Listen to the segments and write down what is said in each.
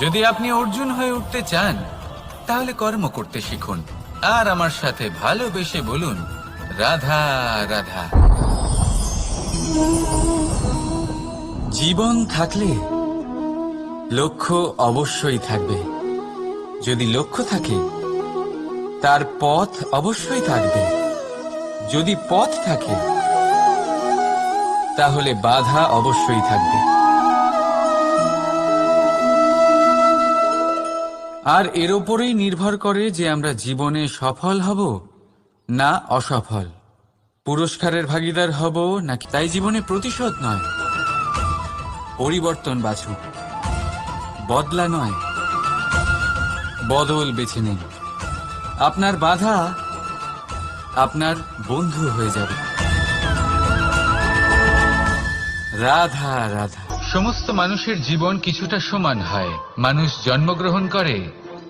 যদি আপনি অর্জুন হয়ে উঠতে চান, তাহলে কর্ম করতে শিখুন। আর আমার সাথে ভালোবেসে বলুন, রাধা রাধা। জীবন থাকলে লক্ষ্য অবশ্যই থাকবে। যদি লক্ষ্য থাকে, তার পথ অবশ্যই থাকবে। যদি পথ থাকে, তাহলে বাধা অবশ্যই থাকবে। আর এর ওপরেই নির্ভর করে যে আমরা জীবনে সফল হব না অসফল। পুরস্কারের ভাগিদার হব নাকি তাই জীবনে প্রতিশোধ নয়। পরিবর্তন বাছুক। বদলা নয়। বদল বেছে নিন। আপনার বাধা আপনার বন্ধু হয়ে যাবে। রাধা রাধা। সমস্ত মানুষের জীবন কিছুটা সমান হয়। মানুষ জন্মগ্রহণ করে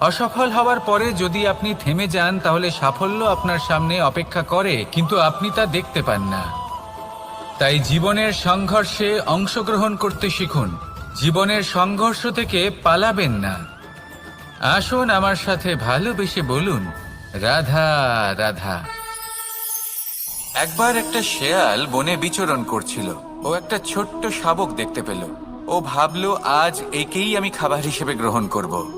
অসফল হওয়ার পরে যদি আপনি থেমে যান, তাহলে সাফল্য আপনার সামনে অপেক্ষা করে, কিন্তু আপনি তা দেখতে পান না। তাই জীবনের সংঘর্ষে অংশগ্রহণ করতে শিখুন। জীবনের সংঘর্ষ থেকে পালাবেন না। আসুন আমার সাথে ভালোবেসে বলুন, রাধা রাধা। একবার একটা শেয়াল বনে বিচরণ করছিল। ও একটা ছোট্ট শাবক দেখতে পেল। ও ভাবলো, আজ একেই আমি খাবার হিসেবে গ্রহণ করব।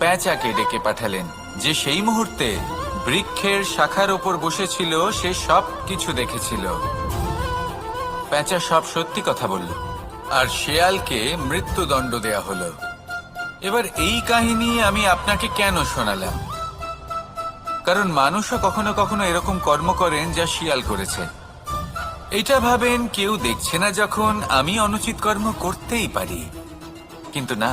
প্যাঁচাকে ডেকে পাঠালেন, যে সেই মুহূর্তে বৃক্ষের শাখার ওপর বসেছিল, সে সব কিছু দেখেছিল। প্যাঁচা সব সত্যি কথা বলল, আর শেয়ালকে মৃত্যুদণ্ড দেয়া হলো। এবার এই কাহিনী আমি আপনাকে কেন শোনালাম? কারণ মানুষও কখনো কখনো এরকম কর্ম করেন যা শিয়াল করেছে। এটা ভাবেন কেউ দেখছে না যখন আমি অনুচিত কর্ম করতেই পারি। কিন্তু না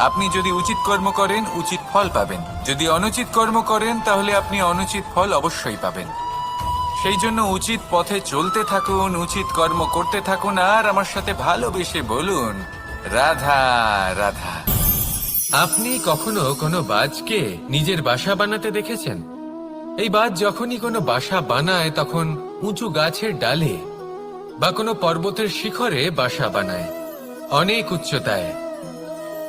আপনি যদি উচিত কর্ম করেন, উচিত ফল পাবেন। যদি অনুচিত কর্ম করেন, তাহলে আপনি অনুচিত ফল অবশ্যই পাবেন। সেই জন্য উচিত পথে চলতে থাকুন, উচিত কর্ম করতে থাকুন, আর আমার সাথে ভালোবেসে বলুন, রাধা রাধা। আপনি কখনো কোনো বাজকে নিজের বাসা বানাতে দেখেছেন? এই বাজ যখনই কোনো বাসা বানায়, তখন উঁচু গাছের ডালে বা কোনো পর্বতের শিখরে বাসা বানায়, অনেক উচ্চতায়।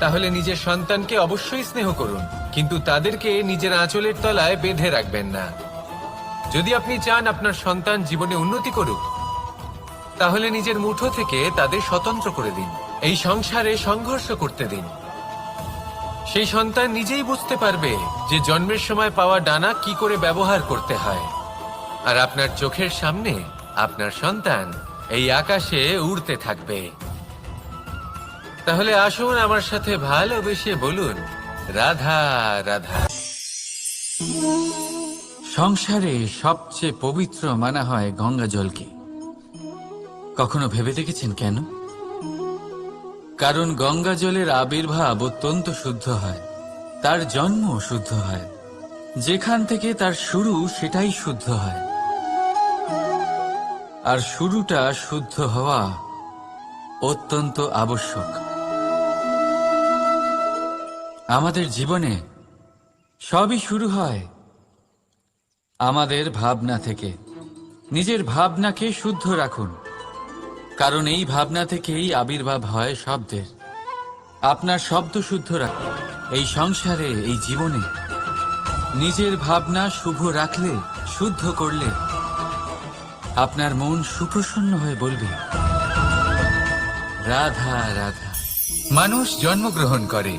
তাহলে নিজের সন্তানকে অবশ্যই স্নেহ করুন, কিন্তু তাদেরকে নিজের আঁচলের তলায় বেঁধে রাখবেন না। যদি আপনি চান আপনার সন্তান জীবনে উন্নতি করুক, তাহলে নিজের মুঠো থেকে তাদের স্বতন্ত্র করে দিন, এই সংসারে সংঘর্ষ করতে দিন। সেই সন্তান নিজেই বুঝতে পারবে যে জন্মের সময় পাওয়া ডানা কি করে ব্যবহার করতে হয়। আর আপনার চোখের সামনে আপনার সন্তান এই আকাশে উড়তে থাকবে। তাহলে আসুন আমার সাথে ভালোবেসে বলুন, রাধা রাধা। সংসারে সবচেয়ে পবিত্র মানা হয় গঙ্গা জলকে। কখনো ভেবে দেখেছেন কেন? কারণ গঙ্গা জলের আবির্ভাব অত্যন্ত শুদ্ধ হয়, তার জন্ম শুদ্ধ হয়। যেখান থেকে তার শুরু সেটাই শুদ্ধ হয়। আর শুরুটা শুদ্ধ হওয়া অত্যন্ত আবশ্যক। আমাদের জীবনে সবই শুরু হয় আমাদের ভাবনা থেকে। নিজের ভাবনাকে শুদ্ধ রাখুন। কারণ এই ভাবনা থেকেই আবির্ভাব হয় শব্দের। আপনার শব্দ শুদ্ধ রাখুন এই সংসারে, এই জীবনে। নিজের ভাবনা শুভ রাখলে, শুদ্ধ করলে, আপনার মন সুপ্রসন্ন হয়ে বলবে, রাধা রাধা। মানুষ জন্মগ্রহণ করে।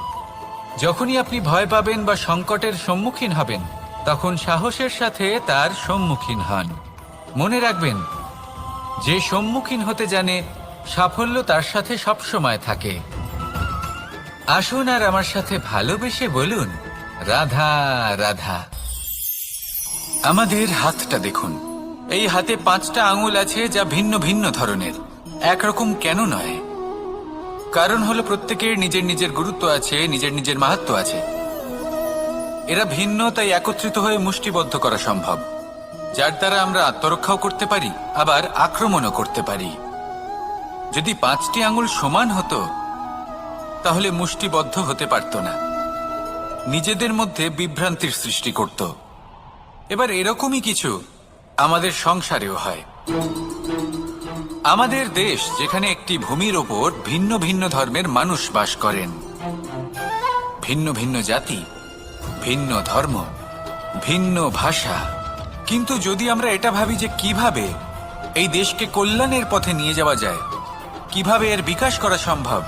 যখনই আপনি ভয় পাবেন বা সংকটের সম্মুখীন হবেন, তখন সাহসের সাথে তার সম্মুখীন হন। মনে রাখবেন, যে সম্মুখীন হতে জানে, সাফল্য তার সাথে সবসময় থাকে। আসুন আর আমার সাথে ভালোবেসে বলুন, রাধা রাধা। আমাদের হাতটা দেখুন। এই হাতে পাঁচটা আঙুল আছে যা ভিন্ন ভিন্ন ধরনের। একরকম কেন নয়? কারণ হলো প্রত্যেকের নিজের নিজের গুরুত্ব আছে, নিজের নিজের মাহাত্ম আছে। এরা ভিন্ন, তাই একত্রিত হয়ে মুষ্টিবদ্ধ করা সম্ভব। যার দ্বারা আমরা আত্মরক্ষাও করতে পারি, আবার আক্রমণও করতে পারি। যদি পাঁচটি আঙুল সমান হতো, তাহলে মুষ্টিবদ্ধ হতে পারত না। নিজেদের মধ্যে বিভ্রান্তির সৃষ্টি করত। এবার এরকমই কিছু আমাদের সংসারেও হয়। আমাদের দেশ যেখানে একটি ভূমির ওপর ভিন্ন ভিন্ন ধর্মের মানুষ বাস করেন। ভিন্ন ভিন্ন জাতি, ভিন্ন ধর্ম, ভিন্ন ভাষা। কিন্তু যদি আমরা এটা ভাবি যে কীভাবে এই দেশকে কল্যাণের পথে নিয়ে যাওয়া যায়, কীভাবে এর বিকাশ করা সম্ভব,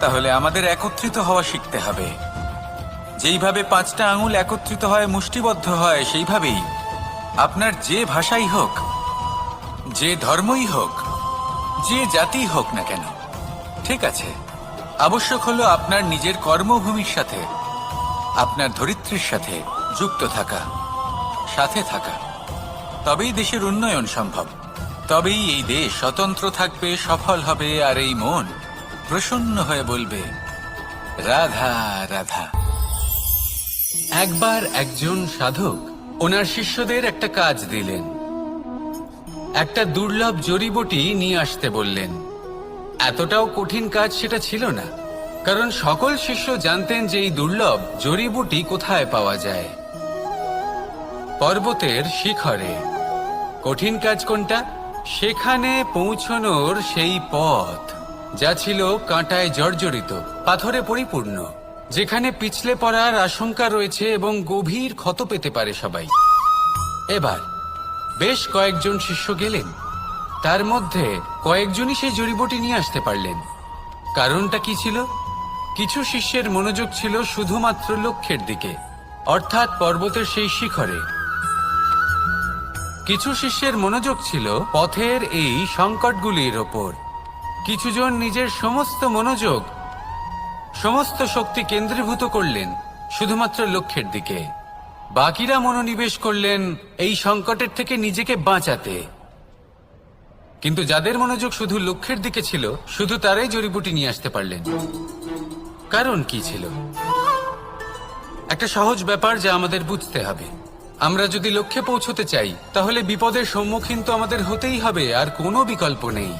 তাহলে আমাদের একত্রিত হওয়া শিখতে হবে। যেইভাবে পাঁচটা আঙুল একত্রিত হয়, মুষ্টিবদ্ধ হয়, সেইভাবেই আপনার যে ভাষাই হোক যে ধর্মই হোক, যে জাতি হোক না কেন, ঠিক আছে, আবশ্যক হলো আপনার নিজের কর্মভূমির সাথে, আপনার ধরিত্রীর সাথে যুক্ত থাকা, সাথে থাকা। তবেই দেশের উন্নয়ন সম্ভব, তবেই এই দেশ স্বতন্ত্র থাকবে, সফল হবে, আর এই মন প্রসন্ন হয়ে বলবে, রাধা রাধা। একবার একজন সাধক ওনার শিষ্যদের একটা কাজ দিলেন। একটা দুর্লভ জড়িবটি নিয়ে আসতে বললেন। এতটাও কঠিন কাজ সেটা ছিল না, কারণ সকল শিষ্য জানতেন যে এই দুর্লভ জড়িবুটি কোথায় পাওয়া যায়। পর্বতের শিখরে, কঠিন কাজ কোনটা? সেখানে পৌঁছনোর সেই পথ, যা ছিল কাঁটায় জর্জরিত, পাথরে পরিপূর্ণ, যেখানে পিছলে পড়ার আশঙ্কা রয়েছে এবং গভীর ক্ষত পেতে পারে সবাই। এবার বেশ কয়েকজন শিষ্য গেলেন। তার মধ্যে কয়েকজনই সেই জড়িবটি নিয়ে আসতে পারলেন। কারণটা কি ছিল? কিছু শিষ্যের মনোযোগ ছিল শুধুমাত্র লক্ষ্যের দিকে, অর্থাৎ পর্বতের সেই শিখরে। কিছু শিষ্যের মনোযোগ ছিল পথের এই সংকটগুলির ওপর। কিছুজন নিজের সমস্ত মনোযোগ, সমস্ত শক্তি কেন্দ্রীভূত করলেন, শুধুমাত্র লক্ষ্যের দিকে। বাকিরা মনোনিবেশ করলেন এই সংকটের থেকে নিজেকে বাঁচাতে। কিন্তু যাদের মনোযোগ শুধু লক্ষ্যের দিকে ছিল, শুধু তারাই জড়িবুটি নিয়ে আসতে পারলেন। কারণ কি ছিল? একটা সহজ ব্যাপার যা আমাদের বুঝতে হবে। আমরা যদি লক্ষ্যে পৌঁছতে চাই, তাহলে বিপদের সম্মুখীন তো আমাদের হতেই হবে, আর কোনো বিকল্প নেই।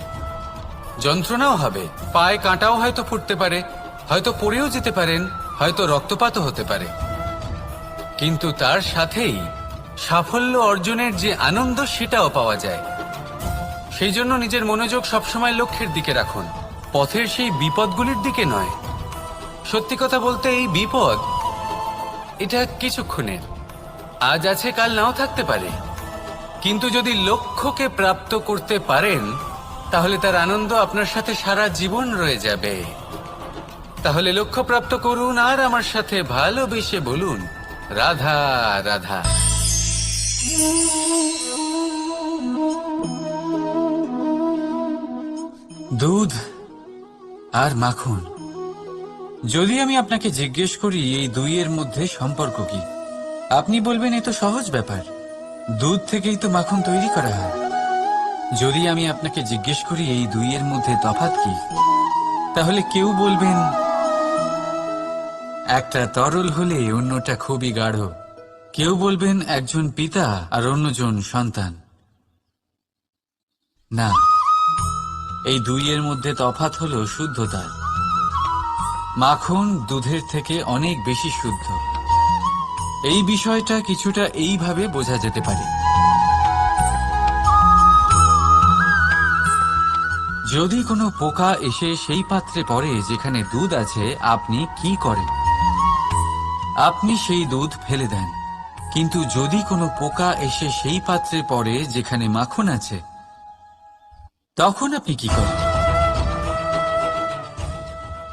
যন্ত্রণাও হবে, পায়ে কাঁটাও হয়তো ফুটতে পারে, হয়তো পড়েও যেতে পারেন, হয়তো রক্তপাতও হতে পারে। কিন্তু তার সাথেই সাফল্য অর্জনের যে আনন্দ, সেটাও পাওয়া যায়। সেই জন্য নিজের মনোযোগ সবসময় লক্ষ্যের দিকে রাখুন। পথের সেই বিপদগুলির দিকে নয়। সত্যি কথা বলতে এই বিপদ, এটা কিছুক্ষণের। আজ আছে, কাল নাও থাকতে পারে। কিন্তু যদি লক্ষ্যকে প্রাপ্ত করতে পারেন, তাহলে তার আনন্দ আপনার সাথে সারা জীবন রয়ে যাবে। তাহলে লক্ষ্য প্রাপ্ত করুন আর আমার সাথে ভালোবেসে বলুন। রাধা রাধা। দুধ আর মাখন। যদি আমি আপনাকে জিজ্ঞেস করি, এই দুইয়ের মধ্যে সম্পর্ক কি? আপনি বলবেন, এ তো সহজ ব্যাপার। দুধ থেকেই তো মাখন তৈরি করা হয়। যদি আমি আপনাকে জিজ্ঞেস করি, এই দুইয়ের মধ্যে তফাৎ কি? তাহলে কেউ বলবেন একটা তরল হলে অন্যটা খুবই গাঢ়। কেউ বলবেন একজন পিতা আর অন্যজন সন্তান। না, এই দুইয়ের মধ্যে তফাত হলো শুদ্ধতার মাখন দুধের থেকে অনেক বেশি শুদ্ধ। এই বিষয়টা কিছুটা এইভাবে বোঝা যেতে পারে। যদি কোনো পোকা এসে সেই পাত্রে পড়ে যেখানে দুধ আছে, আপনি কি করেন? আপনি সেই দুধ ফেলে দেন। কিন্তু যদি কোনো পোকা এসে সেই পাত্রে পড়ে যেখানে মাখন আছে, তখন আপনি কি করেন?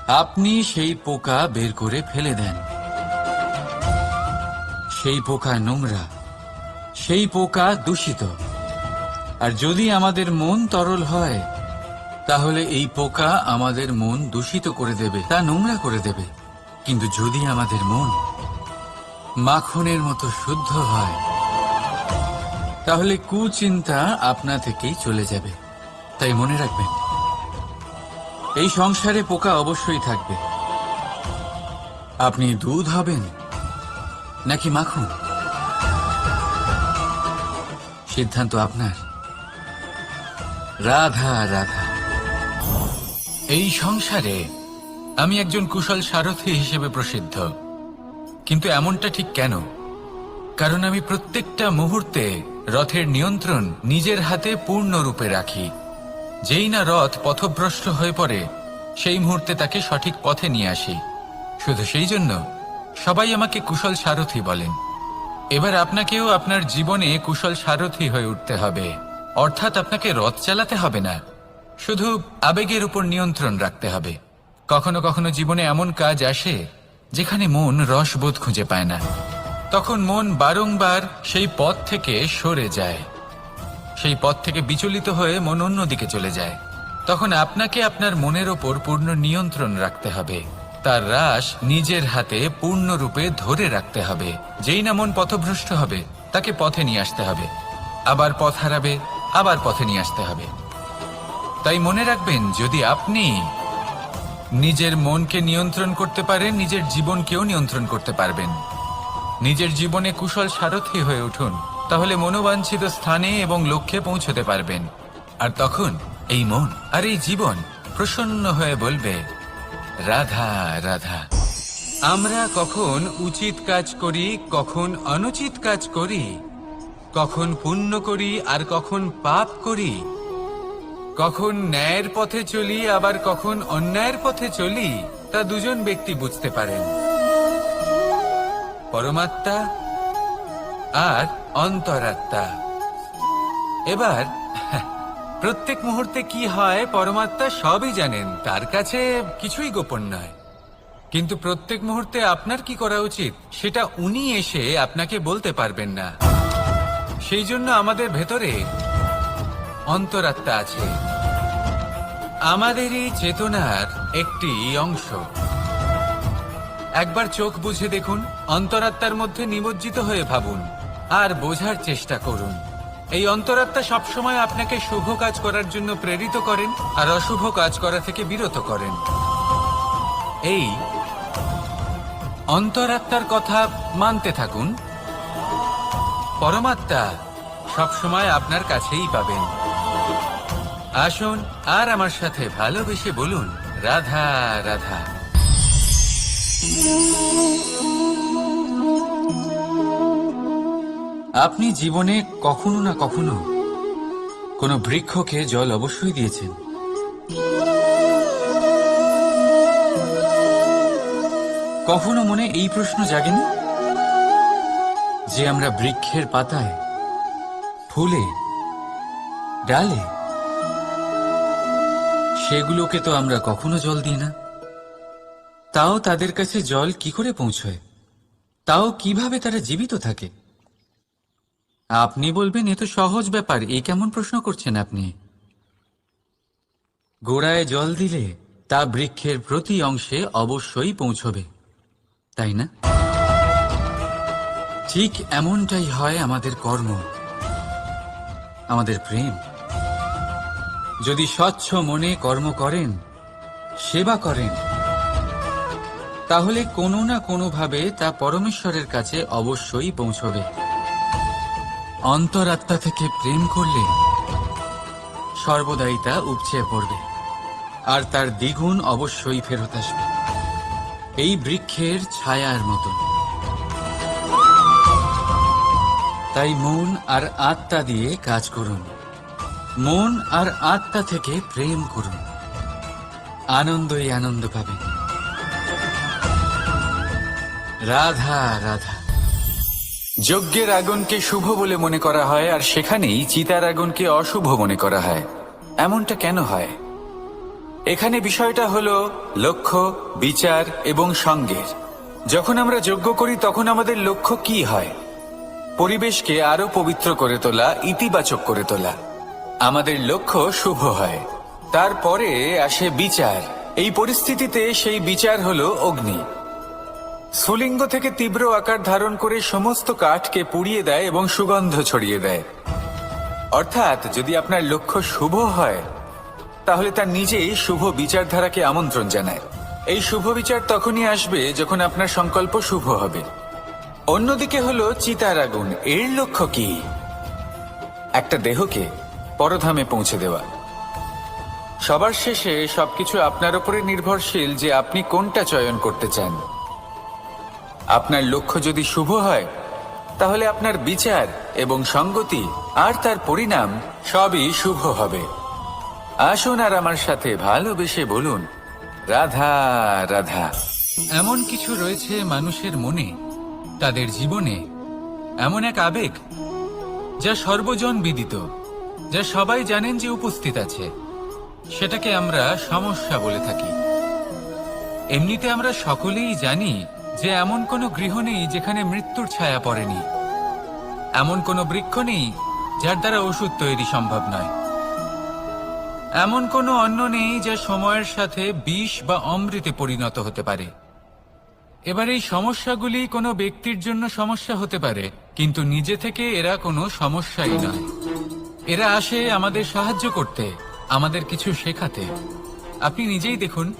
আপনি সেই পোকা বের করে ফেলে দেন। সেই পোকা নোংরা, সেই পোকা দূষিত। আর যদি আমাদের মন তরল হয়, তাহলে এই পোকা আমাদের মন দূষিত করে দেবে, তা নোংরা করে দেবে। কিন্তু যদি আমাদের মন মাখনের মতো শুদ্ধ হয়। তাহলে কুচিন্তা আপনা থেকেই চলে যাবে। তাই মনে রাখবেন, এই সংসারে পোকা অবশ্যই থাকবে। আপনি দুধ হবেন নাকি মাখন? সিদ্ধান্ত আপনার। রাধা রাধা। এই সংসারে আমি একজন কুশল সারথি হিসেবে প্রসিদ্ধ। কিন্তু এমনটা ঠিক কেন? কারণ আমি প্রত্যেকটা মুহূর্তে রথের নিয়ন্ত্রণ নিজের হাতে পূর্ণরূপে রাখি। যেই না রথ পথভ্রষ্ট হয়ে পড়ে, সেই মুহূর্তে তাকে সঠিক পথে নিয়ে আসি। শুধু সেই জন্য, সবাই আমাকে কুশল সারথি বলেন। এবার আপনাকেও আপনার জীবনে কুশল সারথি হয়ে উঠতে হবে। অর্থাৎ আপনাকে রথ চালাতে হবে না, শুধু আবেগের উপর নিয়ন্ত্রণ রাখতে হবে। কখনো কখনো জীবনে এমন কাজ আসে যেখানে মন রসবোধ খুঁজে পায় না। তখন মন বারংবার সেই পথ থেকে সরে যায়। সেই পথ থেকে বিচলিত হয়ে মন অন্যদিকে চলে যায়। তখন আপনাকে আপনার মনের ওপর পূর্ণ নিয়ন্ত্রণ রাখতে হবে। তার রাস নিজের হাতে পূর্ণরূপে ধরে রাখতে হবে। যেই না মন পথভ্রষ্ট হবে, তাকে পথে নিয়ে আসতে হবে। আবার পথ হারাবে, আবার পথে নিয়ে আসতে হবে। তাই মনে রাখবেন, যদি আপনি নিজের মনকে নিয়ন্ত্রণ করতে পারেন, নিজের জীবনকেও নিয়ন্ত্রণ করতে পারবেন। নিজের জীবনে কুশল সারথী হয়ে উঠুন, তাহলে মনোবাঞ্ছিত স্থানে এবং লক্ষ্যে পৌঁছতে পারবেন। আর তখন এই মন আর এই জীবন প্রসন্ন হয়ে বলবে, রাধা রাধা, আমরা কখন উচিত কাজ করি, কখন অনুচিত কাজ করি, কখন পুণ্য করি আর কখন পাপ করি কখন ন্যায়ের পথে চলি, আবার কখন অন্যায়ের পথে চলি, তা দুজন ব্যক্তি বুঝতে পারেন। পরমাত্মা আর অন্তরাত্মা। এবার, প্রত্যেক মুহূর্তে কি হয়, পরমাত্মা সবই জানেন, তার কাছে কিছুই গোপন নয়। কিন্তু প্রত্যেক মুহূর্তে আপনার কি করা উচিত, সেটা উনি এসে আপনাকে বলতে পারবেন না। সেই জন্য আমাদের ভেতরে অন্তরাত্মা আছে। আমাদেরই চেতনার একটি অংশ। একবার চোখ বুঝে দেখুন, অন্তরাত্মার মধ্যে নিমজ্জিত হয়ে ভাবুন, আর বোঝার চেষ্টা করুন। এই অন্তরাত্মা সবসময় আপনাকে শুভ কাজ করার জন্য প্রেরিত করেন, আর অশুভ কাজ করা থেকে বিরত করেন। এই অন্তরাত্মার কথা মানতে থাকুন। পরমাত্মা সবসময় আপনার কাছেই পাবেন। আসুন আর আমার সাথে ভালোবেসে বলুন, রাধা রাধা। আপনি জীবনে কখনো না কখনো কোনো বৃক্ষকে জল অবশ্যই দিয়েছেন। কখনো মনে এই প্রশ্ন জাগেনি? যে আমরা বৃক্ষের পাতায়, ফুলে, ডালে সেগুলোকে তো আমরা কখনো জল দিই না। তাও তাদের কাছে জল কি করে পৌঁছয়? তাও কীভাবে তারা জীবিত থাকে? আপনি বলবেন, এ তো সহজ ব্যাপার এই কেমন প্রশ্ন করছেন আপনি? গোড়ায় জল দিলে তা বৃক্ষের প্রতি অংশে অবশ্যই পৌঁছবে, তাই না? ঠিক এমনটাই হয় আমাদের কর্ম, আমাদের প্রেম। যদি স্বচ্ছ মনে কর্ম করেন, সেবা করেন, তাহলে কোনো না কোনোভাবে তা পরমেশ্বরের কাছে অবশ্যই পৌঁছবে। অন্তরাত্মা থেকে প্রেম করলে সর্বদাই তা উপচে পড়বে, আর তার দ্বিগুণ অবশ্যই ফেরত আসবে। এই বৃক্ষের ছায়ার মতো। তাই মন আর আত্মা দিয়ে কাজ করুন। মন আর আত্মা থেকে প্রেম করুন। আনন্দই আনন্দ পাবেন। রাধা রাধা। যজ্ঞের আগুনকে শুভ বলে মনে করা হয়, আর সেখানেই চিতার আগুনকে অশুভ মনে করা হয়। এমনটা কেন হয়? এখানে বিষয়টা হলো লক্ষ্য, বিচার এবং সঙ্গের। যখন আমরা যজ্ঞ করি, তখন আমাদের লক্ষ্য কি হয়? পরিবেশকে আরও পবিত্র করে তোলা, ইতিবাচক করে তোলা। আমাদের লক্ষ্য শুভ হয়। তারপরে আসে বিচার। এই পরিস্থিতিতে সেই বিচার হলো অগ্নি। স্ফুলিঙ্গ থেকে তীব্র আকার ধারণ করে সমস্ত কাঠকে পুড়িয়ে দেয় এবং সুগন্ধ ছড়িয়ে দেয়। অর্থাৎ যদি আপনার লক্ষ্য শুভ হয়, তাহলে তার নিজেই শুভ বিচারধারাকে আমন্ত্রণ জানায়। এই শুভ বিচার তখনই আসবে যখন আপনার সংকল্প শুভ হবে। অন্যদিকে হলো চিতার আগুন এর লক্ষ্য কি? একটা দেহকে পরধামে পৌঁছে দেওয়া। সবার শেষে সবকিছু আপনার উপরে নির্ভরশীল যে আপনি কোনটা চয়ন করতে চান। আপনার লক্ষ্য যদি শুভ হয়, তাহলে আপনার বিচার এবং সঙ্গতি আর তার পরিণাম সবই শুভ হবে। আসুন আর আমার সাথে ভালোবেসে বলুন, রাধা রাধা। এমন কিছু রয়েছে মানুষের মনে, তাদের জীবনে, এমন এক আবেগ, যা সর্বজন বিদিত। যা সবাই জানেন যে উপস্থিত আছে। সেটাকে আমরা সমস্যা বলে থাকি। এমনিতে আমরা সকলেই জানি যে এমন কোনো গৃহ নেই যেখানে মৃত্যুর ছায়া পড়েনি। এমন কোনো বৃক্ষ নেই যার দ্বারা ওষুধ তৈরি সম্ভব নয়। এমন কোনো অন্ন নেই যা সময়ের সাথে বিষ বা অমৃতে পরিণত হতে পারে। এবার এই সমস্যাগুলি কোনো ব্যক্তির জন্য সমস্যা হতে পারে, কিন্তু নিজে থেকে এরা কোনো সমস্যাই নয়। এরা আসে আমাদের সাহায্য করতে, আমাদের কিছু শেখাতে। আপনি নিজেই দেখুন,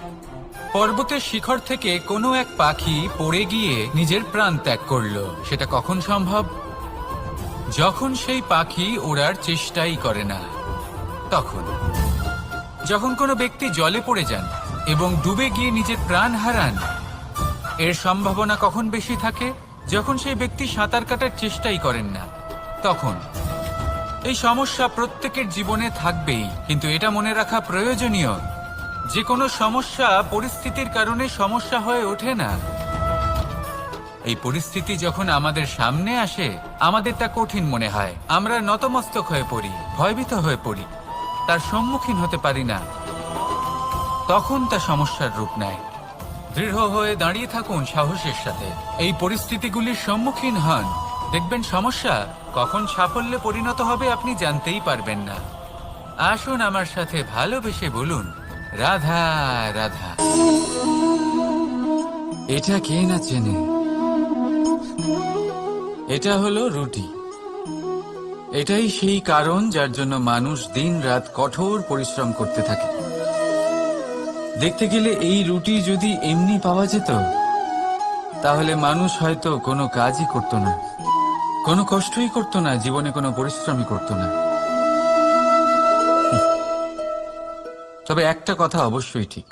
পর্বতের শিখর থেকে কোনো এক পাখি পড়ে গিয়ে নিজের প্রাণ ত্যাগ করল। সেটা কখন সম্ভব? যখন সেই পাখি ওড়ার চেষ্টাই করে না, তখন। যখন কোনো ব্যক্তি জলে পড়ে যান এবং ডুবে গিয়ে নিজের প্রাণ হারান, এর সম্ভাবনা কখন বেশি থাকে? যখন সেই ব্যক্তি সাঁতার কাটার চেষ্টাই করেন না, তখন। এই সমস্যা প্রত্যেকের জীবনে থাকবেই, কিন্তু এটা মনে রাখা প্রয়োজনীয়। যে কোনো সমস্যা পরিস্থিতির কারণে সমস্যা হয়ে ওঠে না। এই পরিস্থিতি যখন আমাদের সামনে আসে, আমাদের তা কঠিন মনে হয়। আমরা নতমস্তক হয়ে পড়ি, ভয়ভীত হয়ে পড়ি। তার সম্মুখীন হতে পারি না। তখন তা সমস্যার রূপ নেয়। দৃঢ় হয়ে দাঁড়িয়ে থাকুন সাহসের সাথে। এই পরিস্থিতিগুলির সম্মুখীন হন। দেখবেন সমস্যা, কখন সাফল্যে পরিণত হবে আপনি জানতেই পারবেন না। আসুন আমার সাথে ভালোবেসে বলুন, রাধা রাধা। এটা কে না চেনে? এটা হলো রুটি। এটাই সেই কারণ যার জন্য মানুষ দিন রাত কঠোর পরিশ্রম করতে থাকে। দেখতে গেলে এই রুটি যদি এমনি পাওয়া যেত, তাহলে মানুষ হয়তো কোনো কাজই করত না। কোনো কষ্টই করত না, জীবনে কোনো পরিশ্রমই করত না। তবে একটা কথা অবশ্যই ঠিক,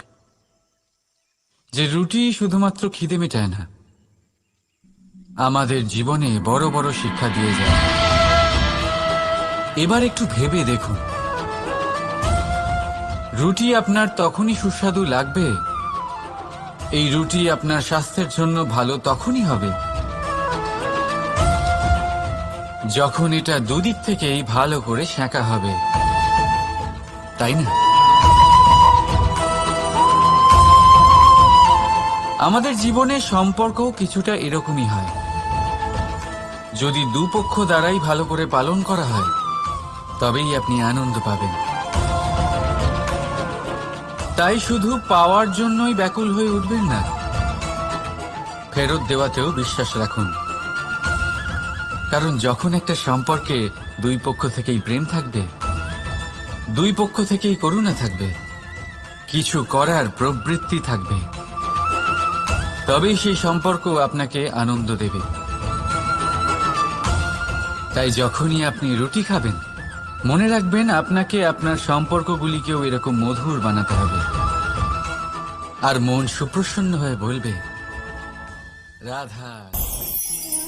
যে রুটি শুধুমাত্র খিদে মেটায় না, আমাদের জীবনে বড় বড় শিক্ষা দিয়ে যায়। এবার একটু ভেবে দেখুন, রুটি আপনার তখনই সুস্বাদু লাগবে, এই রুটি আপনার স্বাস্থ্যের জন্য ভালো তখনই হবে। যখন এটা দুদিক থেকেই ভালো করে সেঁকা হবে, তাই না? আমাদের জীবনে সম্পর্কও কিছুটা এরকমই হয়। যদি দুপক্ষ দ্বারাই ভালো করে পালন করা হয়, তবেই আপনি আনন্দ পাবেন। তাই শুধু পাওয়ার জন্যই ব্যাকুল হয়ে উঠবেন না, ফেরত দেওয়াতেও বিশ্বাস রাখুন। কারণ যখন একটা সম্পর্কে দুই পক্ষ থেকেই প্রেম থাকবে, দুই পক্ষ থেকেই করুণা থাকবে, কিছু করার প্রবৃত্তি থাকবে, তবেই সেই সম্পর্ক আপনাকে আনন্দ দেবে। তাই যখনই আপনি রুটি খাবেন, মনে রাখবেন আপনাকে আপনার সম্পর্কগুলিকেও এরকম মধুর বানাতে হবে। আর মন সুপ্রসন্ন হয়ে বলবে, রাধা